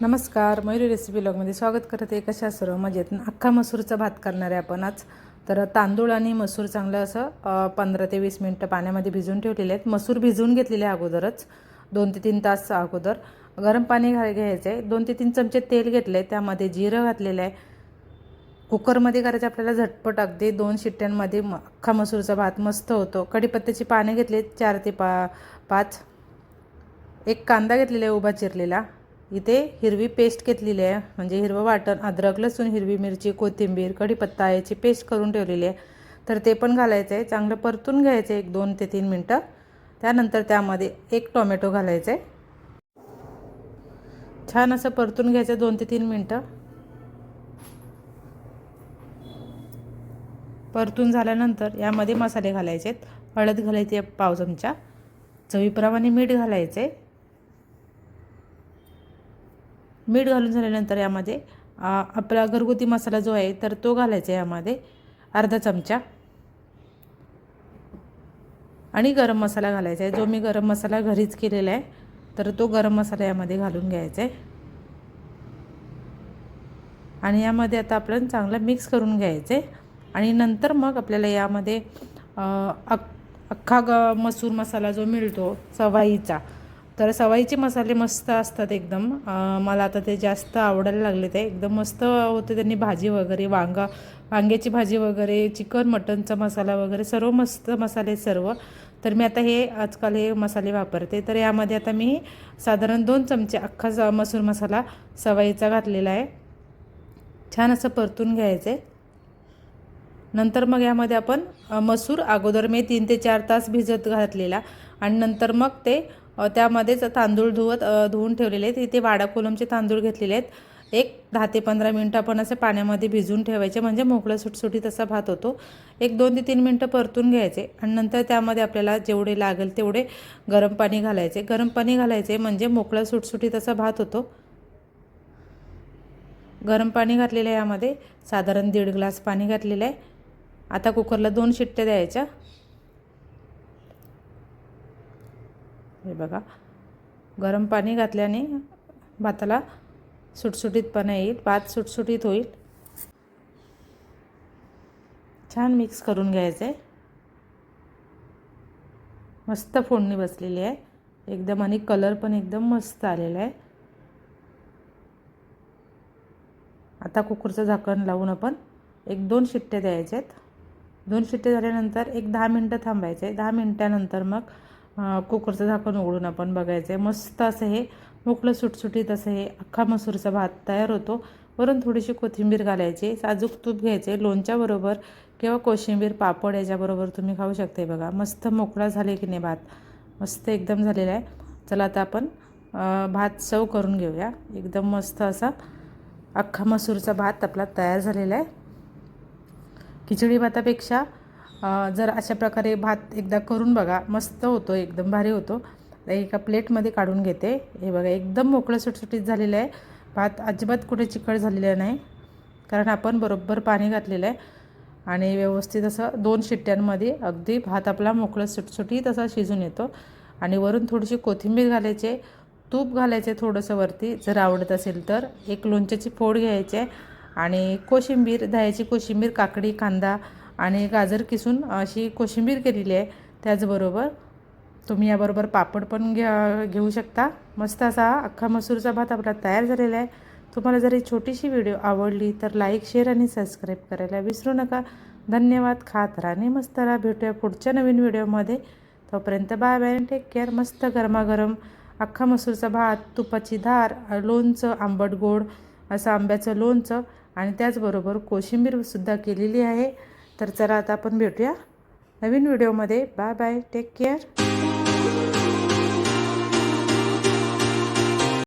नमस्कार मयुरी रेसिपी ब्लॉगमध्ये स्वागत करत. आहे कशा सर्व? मजेत. अख्खा मसूरचा भात करणार आहे आपण आज. तर तांदूळ आणि मसूर चांगलं असं पंधरा ते वीस मिनटं पाण्यामध्ये भिजून ठेवलेले आहेत. मसूर भिजवून घेतलेले आहे अगोदरच दोन ते तीन तास अगोदर. गरम पाणी घा घ्यायचं आहे दोन ते तीन चमचे तेल घेतलं आहे त्यामध्ये जिरं घातलेलं आहे. कुकरमध्ये करायचं आपल्याला झटपट. अगदी दोन शिट्ट्यांमध्ये अख्खा मसूरचा भात मस्त होतो. कढीपत्त्याची पाने घेतले चार ते पा पाच. एक कांदा घेतलेला आहे उभा चिरलेला. इथे हिरवी पेस्ट घेतलेली आहे. म्हणजे हिरवं वाटण अद्रक लसूण हिरवी मिरची कोथिंबीर कढीपत्ता याची पेस्ट करून ठेवलेली आहे. तर ते पण घालायचं आहे. चांगलं परतून घ्यायचं आहे एक दोन ते तीन मिनटं. त्यानंतर त्यामध्ये एक टोमॅटो घालायचं आहे. छान असं परतून घ्यायचं दोन ते तीन मिनटं. परतून झाल्यानंतर यामध्ये मसाले घालायचे आहेत. हळद घालायची आहे पाव चमचा. चवीप्रमाणे मीठ घालायचं आहे मीठ घालून झाल्यानंतर यामध्ये आपला घरगुती मसाला जो आहे तर तो घालायचा आहे यामध्ये अर्धा चमचा. आणि गरम मसाला घालायचा आहे. जो मी गरम मसाला घरीच केलेला आहे तर तो गरम मसाला यामध्ये घालून घ्यायचा आहे. आणि यामध्ये आता आपण चांगला मिक्स करून घ्यायचं आहे. आणि नंतर मग आपल्याला यामध्ये अख्खा ग मसूर मसाला जो मिळतो सवाईचा तर सवाईचे मसाले मस्त असतात एकदम. मला आता ते जास्त आवडायला लागले ते. एकदम मस्त होते त्यांनी भाजी वगैरे वांगा वांग्याची भाजी वगैरे चिकन मटनचा मसाला वगैरे सर्व मस्त मसाले सर्व. तर मी आता हे आजकाल हे मसाले वापरते. तर यामध्ये आता मी साधारण दोन चमचे अख्खा मसूर मसाला सवाईचा घातलेला आहे. छान असं परतून घ्यायचं. आहे नंतर मग यामध्ये आपण मसूर अगोदर मी तीन ते चार तास भिजत घातलेला. आणि नंतर मग ते त्यामध्येच तांदूळ धुवत धुवून ठेवलेले आहेत. इथे वाडा कोलमचे तांदूळ घेतलेले आहेत. एक दहा ते पंधरा मिनटं आपण असं पाण्यामध्ये भिजवून ठेवायचे. म्हणजे मोकळं सुटसुटीत असा भात होतो. एक दोन ते तीन मिनटं परतून घ्यायचे आणि नंतर त्यामध्ये आपल्याला जेवढे लागेल तेवढे गरम पाणी घालायचे. गरम पाणी घालायचे म्हणजे मोकळं सुटसुटीत असा भात होतो. गरम पाणी घातलेलं आहे यामध्ये. साधारण दीड ग्लास पाणी घातलेलं आहे. आता कुकरला दोन शिट्ट्या द्यायच्या. हे बघा. गरम पाणी घातल्याने भाताला सुटसुटीतपणा येईल. भात सुटसुटीत होईल. छान मिक्स करून घ्यायचं. आहे मस्त फोडणी बसलेली आहे. एकदम आणि कलर पण एकदम मस्त आलेला आहे. आता कुकरचं झाकण लावून आपण एक दोन शिट्ट्या द्यायच्या आहेत दोन शिट्टे झाल्यानंतर एक दहा मिनटं थांबायचं. आहे दहा मिनटानंतर मग कुकरचं झाकण उघडून आपण बघायचं आहे मस्त असं हे मोकळं सुटसुटीत असं हे अख्खा मसूरचा भात तयार होतो. वरून थोडीशी कोथिंबीर घालायची साजूक तूप घ्यायचे लोणच्याबरोबर किंवा कोशिंबीर पापड याच्याबरोबर तुम्ही खाऊ शकते बघा. मस्त मोकळा झाले की नाही भात? मस्त एकदम झालेला आहे. चला आता आपण भात सव करून घेऊया. एकदम मस्त असा अख्खा मसूरचा भात आपला तयार झालेला आहे. खिचडी भातापेक्षा जर अशा प्रकारे भात एकदा करून बघा मस्त होतो एकदम भारी होतो. एका प्लेटमध्ये काढून घेते. हे बघा एकदम मोकळं सुटसुटीत झालेलं आहे. भात अजिबात कुठे चिकट झालेलं नाही कारण आपण बरोबर पाणी घातलेलं आहे. आणि व्यवस्थित असं दोन शिट्ट्यांमध्ये अगदी भात आपला मोकळं सुटसुटीत असा शिजून येतो. आणि वरून थोडीशी कोथिंबीर घालायचे तूप घालायचे थोडंसं वरती. जर आवडत असेल तर एक लोणच्याची फोड घ्यायचे आणि कोशिंबीर दह्याची कोशिंबीर काकडी कांदा आणि गाजर किसून अशी कोशिंबीर केलेली आहे त्याचबरोबर तुम्ही याबरोबर पापड पण घ्या घेऊ शकता. मस्त असा अख्खा मसूरचा भात आपला तयार झालेला आहे. तुम्हाला जर ही छोटीशी व्हिडिओ आवडली तर लाईक शेअर आणि सबस्क्राईब करायला विसरू नका. धन्यवाद. खात राहा मस्त राहा. भेटूया पुढच्या नवीन व्हिडिओमध्ये. तोपर्यंत बाय बाय. टेक केअर मस्त गरमागरम अख्खा मसूरचा भात तुपाची धार लोणचं आंबट गोड असं आंब्याचं लोणचं आणि त्याचबरोबर कोशिंबीरसुद्धा केलेली आहे. तर चला आता आपण भेटूया नवीन व्हिडिओमध्ये. Bye bye. Take care.